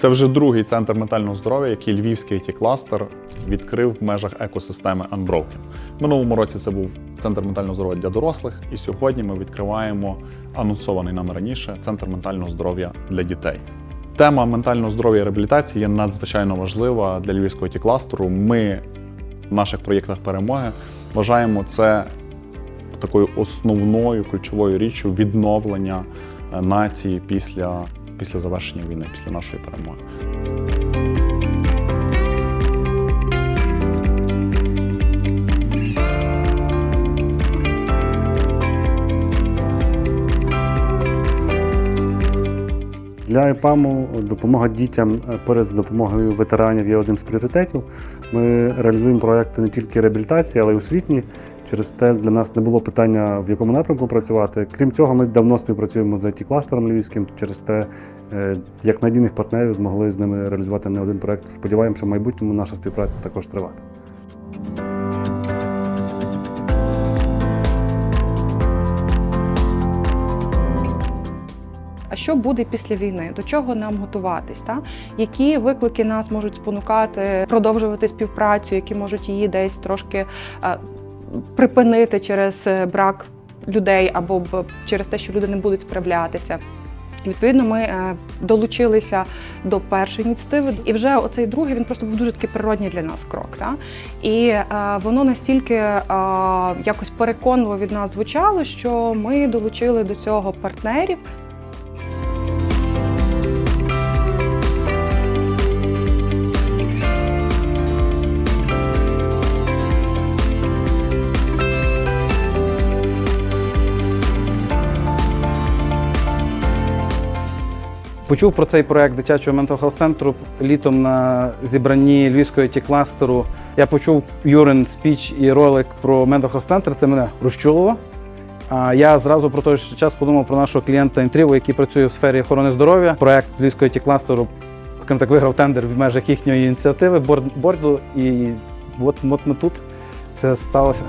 Це вже другий центр ментального здоров'я, який львівський it кластер відкрив в межах екосистеми Unbroken. Минулому році це був центр ментального здоров'я для дорослих, і сьогодні ми відкриваємо анонсований нам раніше центр ментального здоров'я для дітей. Тема ментального здоров'я і реабілітації є надзвичайно важлива для львівського it кластеру. Ми в наших проєктах перемоги вважаємо це такою основною ключовою річчю відновлення нації після, після завершення війни, після нашої перемоги. Для ІПАМу допомога дітям е, поряд з допомогою ветеранів є одним з пріоритетів. Ми реалізуємо проекти не тільки реабілітації, але й освітні. Через те для нас не було питання, в якому напрямку працювати. Крім цього, ми давно співпрацюємо з it кластером львівським. Через те, е, як надійних партнерів, змогли з ними реалізувати не один проект. Сподіваємося, в майбутньому наша співпраця також тривати. А що буде після війни? До чого нам готуватись? Та? Які виклики нас можуть спонукати продовжувати співпрацю, які можуть її десь трошки е, припинити через е, брак людей або через те, що люди не будуть справлятися. Відповідно, ми е, долучилися до першої ініціативи, і вже оцей другий він просто був дуже такий природній для нас крок. Та? І е, воно настільки е, якось переконливо від нас звучало, що ми долучили до цього партнерів, Почув про цей проект дитячого Mental Health центру літом на зібранні львівського it кластеру. Я почув Юрин спіч і ролик про Mental Health центр. Це мене розчулило. А я зразу про той же час подумав про нашого клієнта Інтріву, який працює в сфері охорони здоров'я. Проект львівського it кластеру скажімо так, виграв тендер в межах їхньої ініціативи Борд- борду. І от, от ми тут це сталося.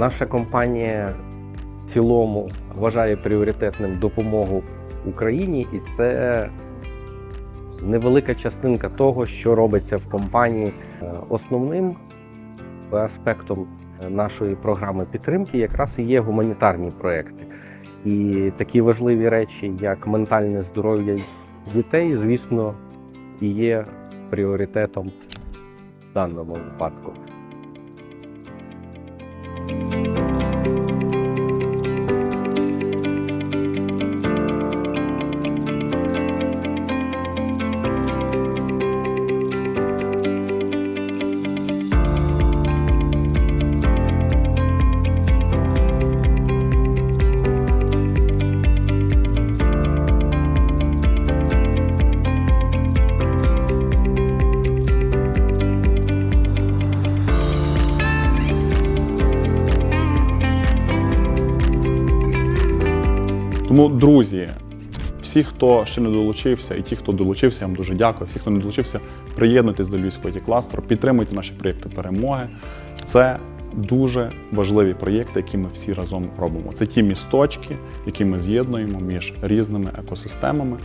Наша компанія в цілому вважає пріоритетним допомогу Україні, і це невелика частинка того, що робиться в компанії. Е, Основним аспектом нашої програми підтримки якраз і є гуманітарні проекти. І такі важливі речі, як ментальне здоров'я дітей, звісно, і є пріоритетом в даному випадку. Тому, друзі, всі, хто ще не долучився, і ті, хто долучився, я вам дуже дякую. Всі, хто не долучився, приєднуйтесь до Львівського it кластеру, підтримуйте наші проєкти перемоги. Це дуже важливі проєкти, які ми всі разом робимо. Це ті місточки, які ми з'єднуємо між різними екосистемами.